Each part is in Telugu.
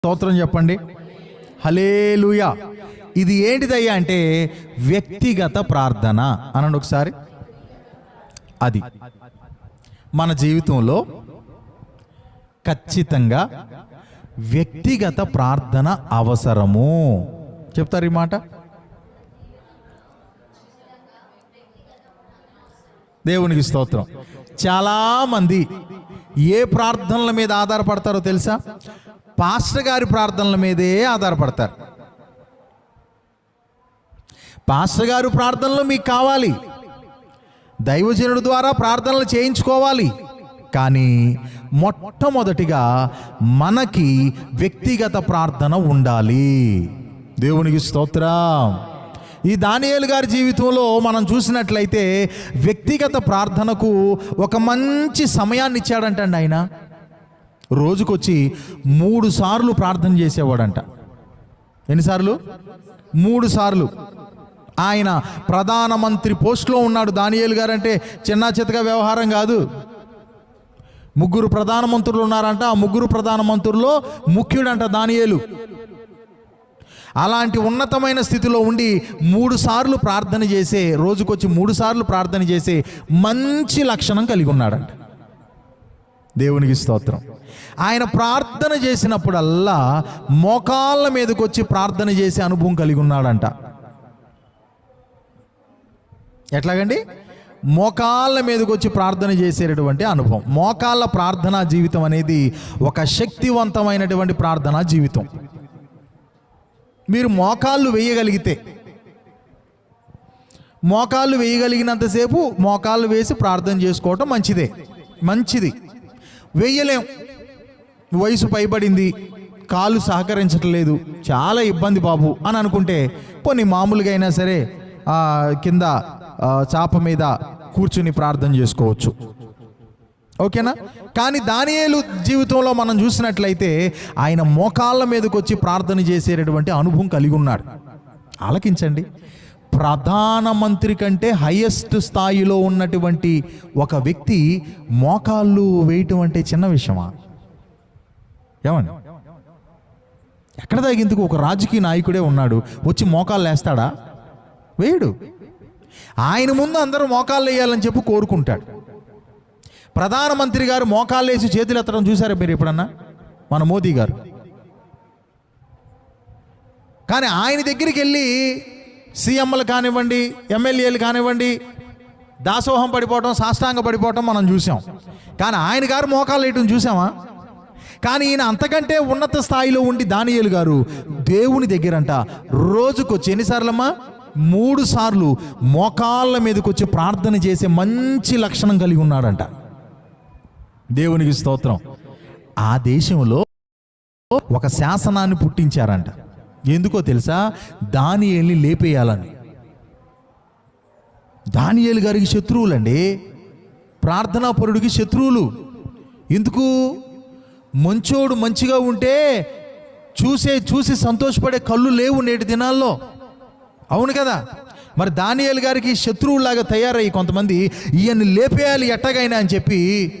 స్తోత్రం చెప్పండి. హలేలుయా ఇది ఏంటిదయ్యా అంటే వ్యక్తిగత ప్రార్థన అనండి ఒకసారి. అది మన జీవితంలో ఖచ్చితంగా వ్యక్తిగత ప్రార్థన అవసరము. చెప్తారు ఈ మాట? దేవునికి స్తోత్రం. చాలామంది ఏ ప్రార్థనల మీద ఆధారపడతారో తెలుసా? పాస్టర్ గారి ప్రార్థనల మీదే ఆధారపడతారు. పాస్టర్ గారు ప్రార్థనలు మీకు కావాలి. దైవజనుడు ద్వారా ప్రార్థనలు చేయించుకోవాలి. కానీ మొట్టమొదటిగా మనకి వ్యక్తిగత ప్రార్థన ఉండాలి. దేవునికి స్తోత్రం. ఈ దానియేలు గారి జీవితంలో మనం చూసినట్లయితే వ్యక్తిగత ప్రార్థనకు ఒక మంచి సమయాన్ని ఇచ్చాడంటండి ఆయన. రోజుకొచ్చి మూడు సార్లు ప్రార్థన చేసేవాడంట. ఎన్నిసార్లు? మూడు సార్లు. ఆయన ప్రధానమంత్రి పోస్ట్లో ఉన్నాడు. దానియేలు గారంటే అంటే చిన్న చితక వ్యవహారం కాదు. ముగ్గురు ప్రధానమంత్రులు ఉన్నారంట. ఆ ముగ్గురు ప్రధానమంత్రుల్లో ముఖ్యుడంట దానియేలు. అలాంటి ఉన్నతమైన స్థితిలో ఉండి మూడు సార్లు ప్రార్థన చేసే రోజుకొచ్చి మూడు సార్లు ప్రార్థన చేసే మంచి లక్షణం కలిగి ఉన్నాడంట. దేవునికి స్తోత్రం. ఆయన ప్రార్థన చేసినప్పుడల్లా మోకాళ్ళ మీదకి వచ్చి ప్రార్థన చేసే అనుభవం కలిగి ఉన్నాడంట. ఎట్లాగండి? మోకాళ్ళ మీదకి వచ్చి ప్రార్థన చేసేటటువంటి అనుభవం. మోకాళ్ళ ప్రార్థనా జీవితం అనేది ఒక శక్తివంతమైనటువంటి ప్రార్థనా జీవితం. మీరు మోకాళ్ళు వేయగలిగితే మోకాళ్ళు వేయగలిగినంతసేపు మోకాళ్ళు వేసి ప్రార్థన చేసుకోవటం మంచిదే. మంచిది. వేయలేం. వయసు పైబడింది కాలు సహకరించట్లేదు. చాలా ఇబ్బంది బాబు అని అనుకుంటే కొన్ని మామూలుగా అయినా సరే కింద చాప మీద కూర్చుని ప్రార్థన చేసుకోవచ్చు. ఓకేనా? కానీ దానియేలు జీవితంలో మనం చూసినట్లయితే ఆయన మోకాళ్ళ మీదకి వచ్చి ప్రార్థన చేసేటటువంటి అనుభవం కలిగి ఉన్నాడు. ఆలకించండి. ప్రధానమంత్రి కంటే హైయెస్ట్ స్థాయిలో ఉన్నటువంటి ఒక వ్యక్తి మోకాళ్ళు వేయటం అంటే చిన్న విషయమా? ఏమండి? ఎక్కడ తగిందుకు ఒక రాజకీయ నాయకుడే ఉన్నాడు వచ్చి మోకాళ్ళు వేస్తాడా వేయడు. ఆయన ముందు అందరూ మోకాళ్ళు వేయాలని చెప్పి కోరుకుంటాడు. ప్రధానమంత్రి గారు మోకాళ్ళు వేసి చేతులు ఎత్తడం చూసారా మీరు ఎప్పుడన్నా? మన మోదీ గారు. కానీ ఆయన దగ్గరికి వెళ్ళి సీఎంలు కానివ్వండి ఎమ్మెల్యేలు కానివ్వండి దాసోహం పడిపోవటం సాష్టాంగ పడిపోవటం మనం చూసాం కానీ ఆయన గారు మోకాళ్ళు వేయటం చూసామా కానీ ఈయన అంతకంటే ఉన్నత స్థాయిలో ఉండి దానియేలు గారు దేవుని దగ్గరంట. రోజుకొచ్చి ఎన్నిసార్లమ్మా మూడు సార్లు మోకాళ్ళ మీదకి వచ్చి ప్రార్థన చేసే మంచి లక్షణం కలిగి ఉన్నాడంట. దేవునికి స్తోత్రం. ఆ దేశంలో ఒక శాసనాన్ని పుట్టించారంట. ఎందుకో తెలుసా? దానియేల్ని లేపేయాలని. దానియేలు గారికి శత్రువులండి. ప్రార్థనాపరుడికి శత్రువులు. ఎందుకు? మంచోడు మంచిగా ఉంటే చూసే చూసి సంతోషపడే కళ్ళు లేవు నేటి దినాల్లో. అవును కదా? మరి దానియల్ గారికి శత్రువులాగా తయారయ్యి కొంతమంది ఈయన్ని లేపేయాలి ఎట్టగైనా అని చెప్పి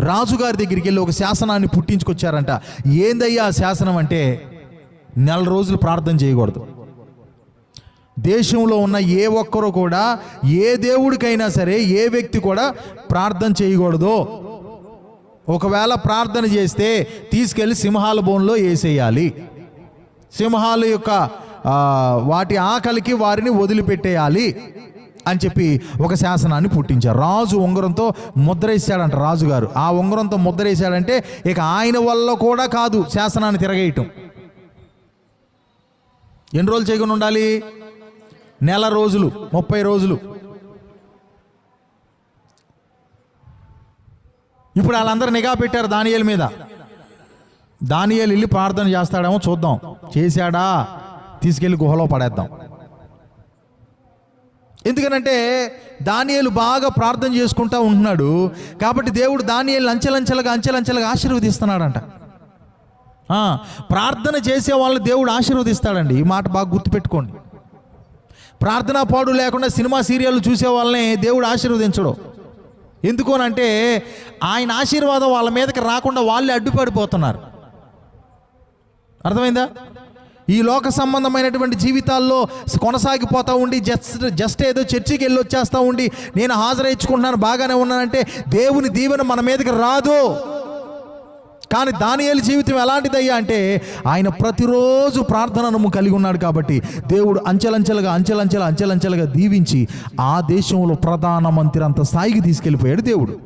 రాజుగారి దగ్గరికి వెళ్ళి ఒక శాసనాన్ని పుట్టించుకొచ్చారంట. ఏందయ్యా ఆ శాసనం అంటే? నెల రోజులు ప్రార్థన చేయకూడదు. దేశంలో ఉన్న ఏ ఒక్కరు కూడా ఏ దేవుడికైనా సరే ఏ వ్యక్తి కూడా ప్రార్థన చేయకూడదు. ఒకవేళ ప్రార్థన చేస్తే తీసుకెళ్ళి సింహాల బోన్లో వేసేయాలి. సింహాల యొక్క వాటి ఆకలికి వారిని వదిలిపెట్టేయాలి అని చెప్పి ఒక శాసనాన్ని పుట్టించారు. రాజు ఉంగరంతో ముద్ర వేసాడంట రాజుగారు. ఆ ఉంగరంతో ముద్ర వేసాడంటే ఇక ఆయన వల్ల కూడా కాదు శాసనాన్ని తిరగేయటం. ఎన్ని రోజులు చేయకుండా ఉండాలి? నెల రోజులు ముప్పై రోజులు. ఇప్పుడు వాళ్ళందరూ నిఘా పెట్టారు దానియేలు మీద. దానియేలు వెళ్ళి ప్రార్థన చేస్తాడేమో చూద్దాం. చేశాడా? తీసుకెళ్ళి గుహలో పడేద్దాం. ఎందుకనంటే దానియలు బాగా ప్రార్థన చేసుకుంటా ఉంటున్నాడు. కాబట్టి దేవుడు దానియేలు అంచెలంచెలుగా అంచెలంచెలుగా ఆశీర్వదిస్తున్నాడంట. ప్రార్థన చేసే వాళ్ళని దేవుడు ఆశీర్వదిస్తాడండి. ఈ మాట బాగా గుర్తుపెట్టుకోండి. ప్రార్థనా పాడు లేకుండా సినిమా సీరియల్ చూసే వాళ్ళని దేవుడు ఆశీర్వదించడు. ఎందుకోనంటే ఆయన ఆశీర్వాదం వాళ్ళ మీదకి రాకుండా వాళ్ళే అడ్డుపడిపోతున్నారు. అర్థమైందా? ఈ లోక సంబంధమైనటువంటి జీవితాల్లో కొనసాగిపోతూ ఉండి జస్ట్ జస్ట్ ఏదో చర్చికి వెళ్ళి వచ్చేస్తూ ఉండి నేను హాజరైంచుకుంటున్నాను బాగానే ఉన్నానంటే దేవుని దీవెన మన మీదకి రాదు. కానీ దానియేలు జీవితం ఎలాంటిదయ్యా అంటే ఆయన ప్రతిరోజు ప్రార్థనను కలిగి ఉన్నాడు కాబట్టి దేవుడు అంచెలంచెలుగా అంచెలంచెల అంచెలంచెలుగా దీవించి ఆ దేశంలో ప్రధానమంత్రి అంత స్థాయికి తీసుకెళ్ళిపోయాడు దేవుడు.